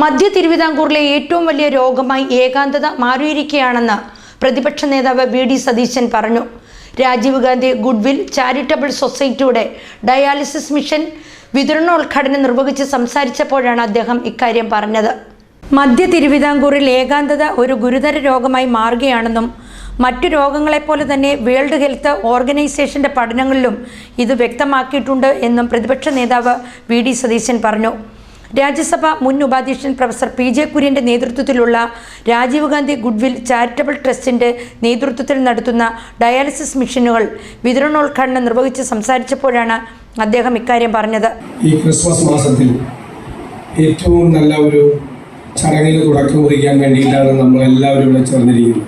മധ്യ തിരുവിതാംകൂറിലെ ഏറ്റവും വലിയ രോഗമായി ഏകാന്തത മാറിയിരിക്കുകയാണെന്ന് പ്രതിപക്ഷ നേതാവ് വി ഡി സതീശൻ പറഞ്ഞു. രാജീവ് ഗാന്ധി ഗുഡ്വിൽ ചാരിറ്റബിൾ സൊസൈറ്റിയുടെ ഡയാലിസിസ് മിഷൻ വിതരണോദ്ഘാടനം നിർവഹിച്ച് സംസാരിച്ചപ്പോഴാണ് അദ്ദേഹം ഇക്കാര്യം പറഞ്ഞത്. മധ്യ തിരുവിതാംകൂറിൽ ഏകാന്തത ഒരു ഗുരുതര രോഗമായി മാറുകയാണെന്നും മറ്റു രോഗങ്ങളെപ്പോലെ തന്നെ വേൾഡ് ഹെൽത്ത് ഓർഗനൈസേഷന്റെ പഠനങ്ങളിലും ഇത് വ്യക്തമാക്കിയിട്ടുണ്ട് എന്നും പ്രതിപക്ഷ നേതാവ് വി ഡി സതീശൻ പറഞ്ഞു. രാജ്യസഭ മുൻ ഉപാധ്യക്ഷൻ പ്രൊഫസർ പി ജെ കുര്യന്റെ നേതൃത്വത്തിലുള്ള രാജീവ് ഗാന്ധി ഗുഡ്വിൽ ചാരിറ്റബിൾ ട്രസ്റ്റിന്റെ നേതൃത്വത്തിൽ നടത്തുന്ന ഡയാലിസിസ് മിഷനുകൾ വിതരണോദ്ഘാടനം നിർവഹിച്ച് സംസാരിച്ചപ്പോഴാണ് അദ്ദേഹം ഇക്കാര്യം പറഞ്ഞത്. ഈ ക്രിസ്മസ് മാസത്തിൽ ഏറ്റവും നല്ല ഒരു ചടങ്ങിന് തുടക്കം കുറിക്കാൻ വേണ്ടിയിട്ടാണ് നമ്മൾ എല്ലാവരും ഇവിടെ ചേർന്നിരിക്കുന്നത്.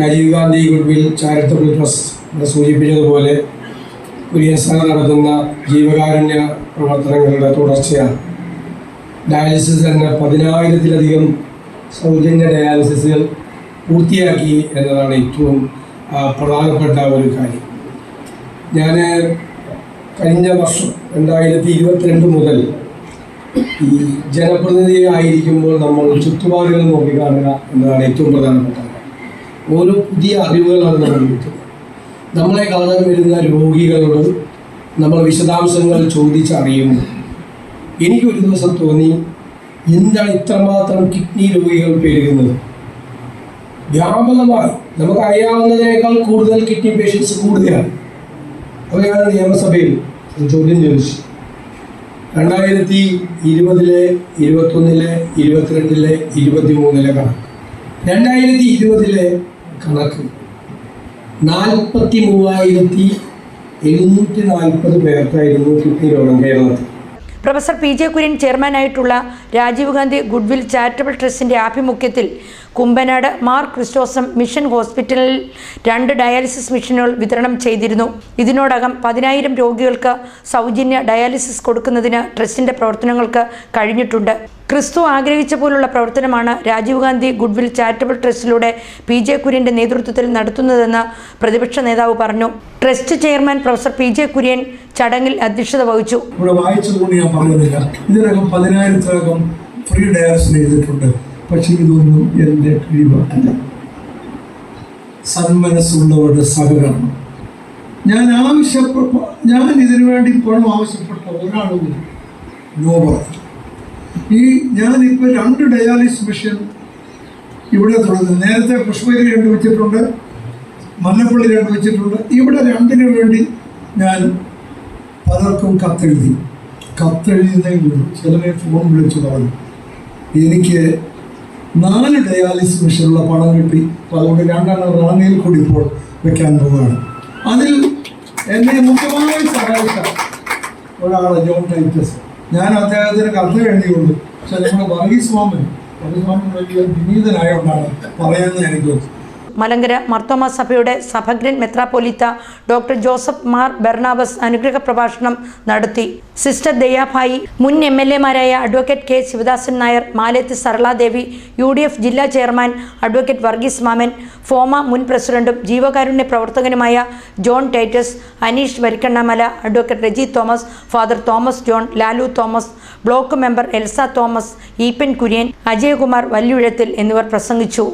Rajiv Gandhi goodwill charitable trust സൂചിപ്പിച്ചതുപോലെ കുര്യൻ നടത്തുന്ന ജീവകാരുണ്യ പ്രവർത്തനങ്ങളുടെ തുടർച്ചയാണ് ഡയാലിസിസ് എന്ന പതിനായിരത്തിലധികം സൗജന്യ ഡയാലിസിസുകൾ പൂർത്തിയാക്കി എന്നതാണ് ഏറ്റവും പ്രധാനപ്പെട്ട ഒരു കാര്യം ഞാൻ കഴിഞ്ഞ വർഷം രണ്ടായിരത്തി ഇരുപത്തിരണ്ട് മുതൽ ഈ ജനപ്രതിനിധിയായിരിക്കുമ്പോൾ നമ്മൾ ചുറ്റുപാടുകൾ നോക്കിക്കാണുക എന്നതാണ് ഏറ്റവും പ്രധാനപ്പെട്ട. ഓരോ പുതിയ അറിവുകളാണ് നമ്മൾ കിട്ടുന്നത് നമ്മളെ കാണാൻ വരുന്ന രോഗികളോട് നമ്മൾ വിശദാംശങ്ങൾ ചോദിച്ചറിയുമ്പോൾ എനിക്കൊരു ദിവസം തോന്നി എന്താണ് ഇത്രമാത്രം കിഡ്നി രോഗികൾ പേരുന്നത് വ്യാപകമായി നമുക്ക് അറിയാവുന്നതിനേക്കാൾ കൂടുതൽ കിഡ്നി പേഷ്യൻസ് കൂടുതലാണ്. അപ്പോൾ ഞാൻ നിയമസഭയിൽ ചോദ്യം ചോദിച്ചു. രണ്ടായിരത്തി ഇരുപതിലെ ഇരുപത്തൊന്നിലെ ഇരുപത്തിരണ്ടിലെ ഇരുപത്തി മൂന്നിലെ കണക്ക്. രണ്ടായിരത്തി ഇരുപതിലെ കണക്ക് നാൽപ്പത്തി മൂവായിരത്തി എഴുന്നൂറ്റി നാൽപ്പത് പേർക്കായിരുന്നു കിഡ്നി രോഗം കേരളത്തിൽ. പ്രൊഫസർ പി ജെ കുര്യൻ ചെയർമാനായിട്ടുള്ള രാജീവ് ഗാന്ധി ഗുഡ്വിൽ ചാരിറ്റബിൾ ട്രസ്റ്റിന്റെ ആഭിമുഖ്യത്തിൽ കുമ്പനാട് മാർ ക്രിസ്റ്റോസം മിഷൻ ഹോസ്പിറ്റലിൽ രണ്ട് ഡയാലിസിസ് മിഷനുകൾ വിതരണം ചെയ്തിരുന്നു. ഇതിനോടകം പതിനായിരം രോഗികൾക്ക് സൗജന്യ ഡയാലിസിസ് കൊടുക്കുന്നതിന് ട്രസ്റ്റിന്റെ പ്രവർത്തനങ്ങൾക്ക് കഴിഞ്ഞിട്ടുണ്ട്. ക്രിസ്തു ആഗ്രഹിച്ച പോലുള്ള പ്രവർത്തനമാണ് രാജീവ് ഗാന്ധി ഗുഡ്വിൽ ചാരിറ്റബിൾ ട്രസ്റ്റിലൂടെ പി ജെ കുര്യന്റെ നേതൃത്വത്തിൽ നടത്തുന്നതെന്ന് പ്രതിപക്ഷ നേതാവ് പറഞ്ഞു. Trust chairman professor P J Kurian ചടങ്ങിൽ അധ്യക്ഷത വഹിച്ചു. ഞാൻ ഫ്രീ ചെയ്തിട്ടുണ്ട് പക്ഷേ എന്റെ ഞാൻ ആവശ്യപ്പെട്ട ഞാൻ ഇതിനുവേണ്ടി വേണ്ടി പണം ആവശ്യപ്പെട്ട ഒരാളും നോ പറഞ്ഞു. ഈ ഞാനിപ്പോൾ രണ്ട് ഡയാലിസ് മെഷീൻ ഇവിടെ തുടങ്ങുന്നത് നേരത്തെ പുഷ്പഗിരി രണ്ട് വെച്ചിട്ടുണ്ട് മല്ലപ്പള്ളി രണ്ട് വെച്ചിട്ടുണ്ട്. ഇവിടെ രണ്ടിനു വേണ്ടി ഞാൻ പലർക്കും കത്തെഴുതി. കത്തെഴുതിയതേ ചിലരെ ഫോൺ വിളിച്ചു പറഞ്ഞു. എനിക്ക് നാല് ഡയാലിസ് മെഷീനുള്ള പണം കിട്ടി. അപ്പോൾ അതുകൊണ്ട് രണ്ടെണ്ണം റാന്നിയിൽ കൂടി ഇപ്പോൾ വെക്കാൻ പോവുകയാണ്. അതിൽ എന്നെ മുഖ്യമായി സഹായിച്ച ഒരാളെ ജോൺ ടൈറ്റസ് ഞാൻ അദ്ദേഹത്തിന് കത്ത് എഴുതിയുള്ളൂ പക്ഷെ നമ്മുടെ വർഗീസ് സ്വാമി വർഗീസ് സ്വാമി വലിയ വിനീതനായോണ്ടാണ് പറയുന്നത് എനിക്ക് മലങ്കര മർത്തോമ സഭയുടെ സഭഗ്രൻ മെത്രാപ്പൊലിത്ത ഡോക്ടർ ജോസഫ് മാർ ബെർണാബസ് അനുഗ്രഹ പ്രഭാഷണം നടത്തി. സിസ്റ്റർ ദയാഭായി മുൻ M L എമാരായ advocate K Sivadasan Nair Maleth Saraladevi U D F ജില്ലാ ചെയർമാൻ അഡ്വക്കേറ്റ് വർഗീസ് മാമൻ ഫോമ മുൻ പ്രസിഡന്റും ജീവകാരുണ്യ പ്രവർത്തകനുമായ John Titus Aneesh Varikkannamala advocate Reji Thomas father Thomas John Lalu Thomas block member Elsa Thomas Eappen Kurian Ajayakumar Valyuzhathil എന്നിവർ പ്രസംഗിച്ചു.